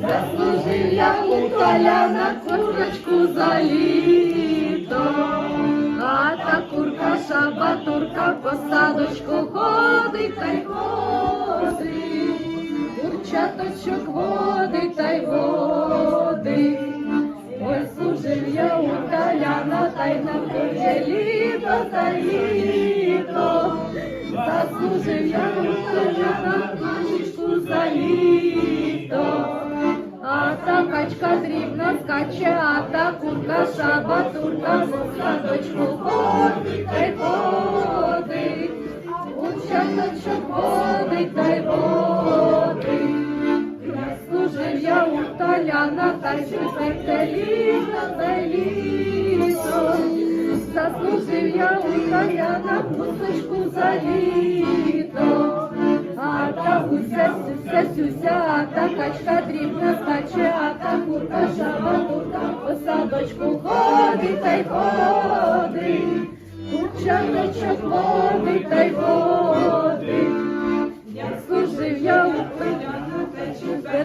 Заслужив я у Толяна курочку за літо. А та курка шабатурка по садочку ходить та й ходить. Курчаточок водить та й водить. Ой, служив я у Толяна, та й на кур'є літо та літо. Я у Толяна курочку за. А та качка дрібна скаче, а та курка шабатурка в садочку ходить та ходить. Учаточок ходить та й. Я служив я у Толяна, та й те літо, та літо. Заслужив я у Толяна кусочку за літо. Та гуся, сюся, та качка дрібна скаче, а та курка шабатурка по садочку ходить та й ходить. Курчаточок водить та й водить. Як служив я у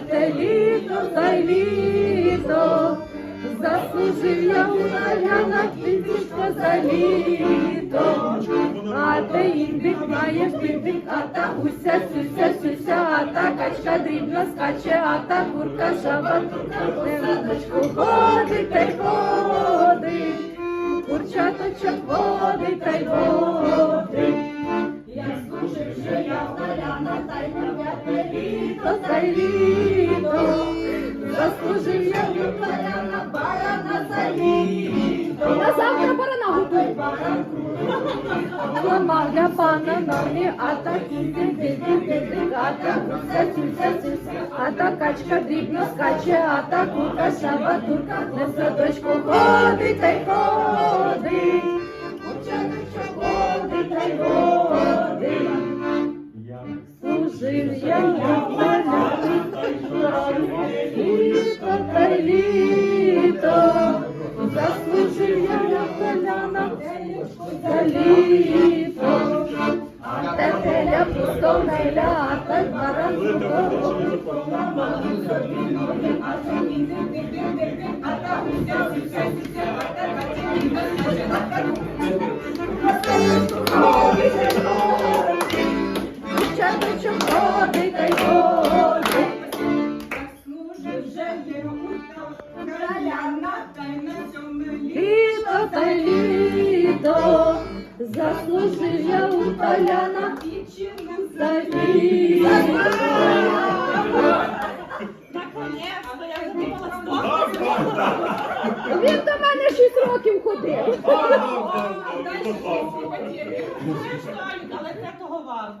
те літо та й літо. Заслужив я у тисячка за літо. А ти індик маєш дик, а та гуся, сюся, сюся, а та качка дрібна скаче, а та курка по садочку ходить та й ходить. Курчаточок водить та й водить. Я служив, що я Толяна, та й літо, та й літо. Готуй. Ламав для пана нові, а та кінці дик а та гуся, сюся, сюся, а та качка дрібно скаче, а та курка шабатурка не в садочку ходить цьому літі. Літо та заслужив я у Толяна за що Він до мене 6 років ходив. Дальше, але це того варто.